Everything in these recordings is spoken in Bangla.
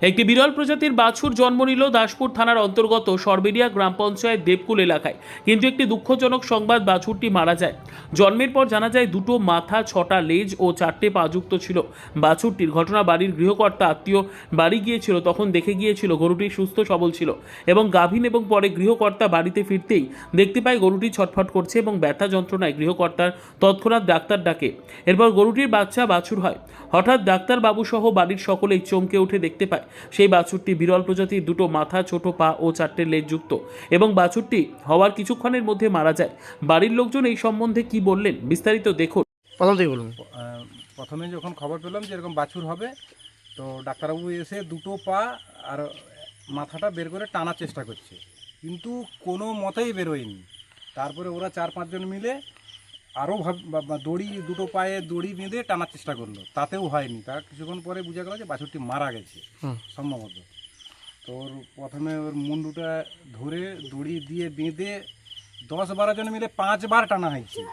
একটি বিরল প্রজাতির বাছুর জন্ম নিল দাসপুর থানার অন্তর্গত সরবেরিয়া গ্রাম পঞ্চায়েত দেবকুল এলাকায়। কিন্তু একটি দুঃখজনক সংবাদ বাছুরটি মারা যায়। জন্মের পর জানা যায় দুটো মাথা, ছটা লেজ ও চারটে পাযুক্ত ছিল। বাছুরটির ঘটনা বাড়ির গৃহকর্তা আত্মীয় বাড়ি গিয়েছিল, তখন দেখে গিয়েছিল গরুটি সুস্থ সবল ছিল এবং গাভীন এবং পরে গৃহকর্তা বাড়িতে ফিরতেই দেখতে পায় গরুটি ছটফট করছে এবং ব্যথা যন্ত্রণায় গৃহকর্তার তৎক্ষণাৎ ডাক্তার ডাকে। এরপর গরুটির বাচ্চা বাছুর হয়। হঠাৎ ডাক্তার বাবু সহ বাড়ির সকলেই চমকে উঠে দেখতে পায়। সেই বাছুরটি বিরল প্রজাতির দুটো মাথা ছোট পা ও চারটে লেজযুক্ত এবং বাছুরটি হওয়ার কিছুক্ষণের মধ্যে মারা যায়। বাড়ির লোকজন এই সম্বন্ধে কি বললেন বিস্তারিত দেখুন। প্রথম থেকে বলুন। প্রথমে যখন খবর পেলাম যে এরকম বাছুর হবে তো ডাক্তারবাবু এসে দুটো পা আর মাথাটা বের করে টানার চেষ্টা করছে। কিন্তু কোনো মতেই বেরোয়নি। তারপরে ওরা চার পাঁচজন মিলে আরও ভাব বা- বা দড়ি দুটো পায়ে দড়ি বেঁধে টানার চেষ্টা করল। তাতেও হয়নি। তার কিছুক্ষণ পরে বোঝা গেল যে বাছুরটি মারা গেছে সম্ভবত। তো ওর প্রথমে ওর মুন্ডুটা ধরে দড়ি দিয়ে বেঁধে দশ বারো জন মিলে পাঁচবার টানা হয়েছে।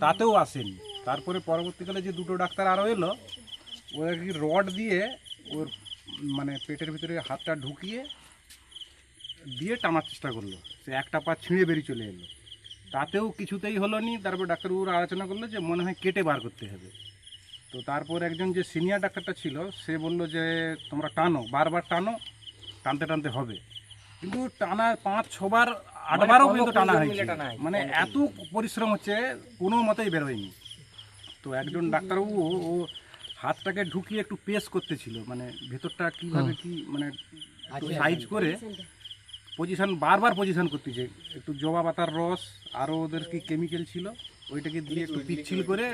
তাতেও আসেনি। তারপরে পরবর্তীকালে যে দুটো ডাক্তার আরও এলো ওরা কি রড দিয়ে ওর মানে পেটের ভিতরে হাতটা ঢুকিয়ে দিয়ে টানার চেষ্টা করল। সে একটা পা ছিঁড়ে বেরিয়ে চলে এলো। তাতেও কিছুতেই হলো নি তারপর ডাক্তারবাবুরা আলোচনা করল যে মনে হয় কেটে বার করতে হবে। তো তারপর একজন যে সিনিয়র ডাক্তারটা ছিল সে বলল যে তোমরা টানো বারবার টানো টানতে টানতে হবে। কিন্তু টানা পাঁচ ছবার আটবারও কিন্তু টানা হয়েছে। মানে এত পরিশ্রম হচ্ছে কোনো মতেই বেরোয়নি। তো একজন ডাক্তারবাবু ও হাতটাকে ঢুকিয়ে একটু পেস করতেছিল মানে ভেতরটা কীভাবে কি মানে সাইজ করে পজিশন বারবার পজিশন করতেছে একটু জবা পাতার রস আরও ওদের কি কেমিক্যাল ছিল ওইটাকে দিয়ে একটু পিচ্ছিল করে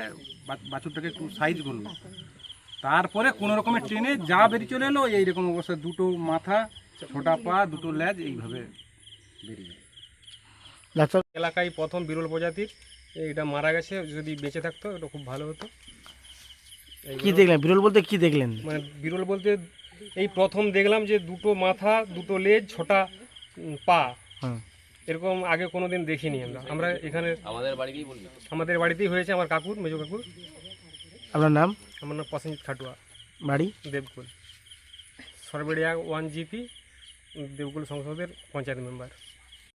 বা- বাছুরটাকে একটু সাইজ করল তারপরে কোনো রকমের ট্রেনে যা বেরিয়ে চলে এলো এইরকম অবস্থা। দুটো মাথা ছোটা পা দুটো লেজ এইভাবে বেরিয়ে। ডাক্তার এলাকায় প্রথম বিরল প্রজাতির এটা মারা গেছে যদি বেঁচে থাকতো এটা খুব ভালো হতো। কি দেখলেন? বিরল বলতে কি দেখলেন? মানে বিরল বলতে এই প্রথম দেখলাম যে দুটো মাথা দুটো লেজ ছোটা পা। এরকম আগে কোনো দিন দেখিনি আমরা। আমরা এখানে আমাদের বাড়িতেই আমাদের বাড়িতেই হয়েছে আমার কাকুর মেজ কাকুর। আপনার নাম? আমার নাম প্রসেনজিৎ খাটুয়া। বাড়ি? দেবকুল। সরবেড়িয়া ওয়ান জিপি দেবকুল সংসদের পঞ্চায়েত মেম্বার।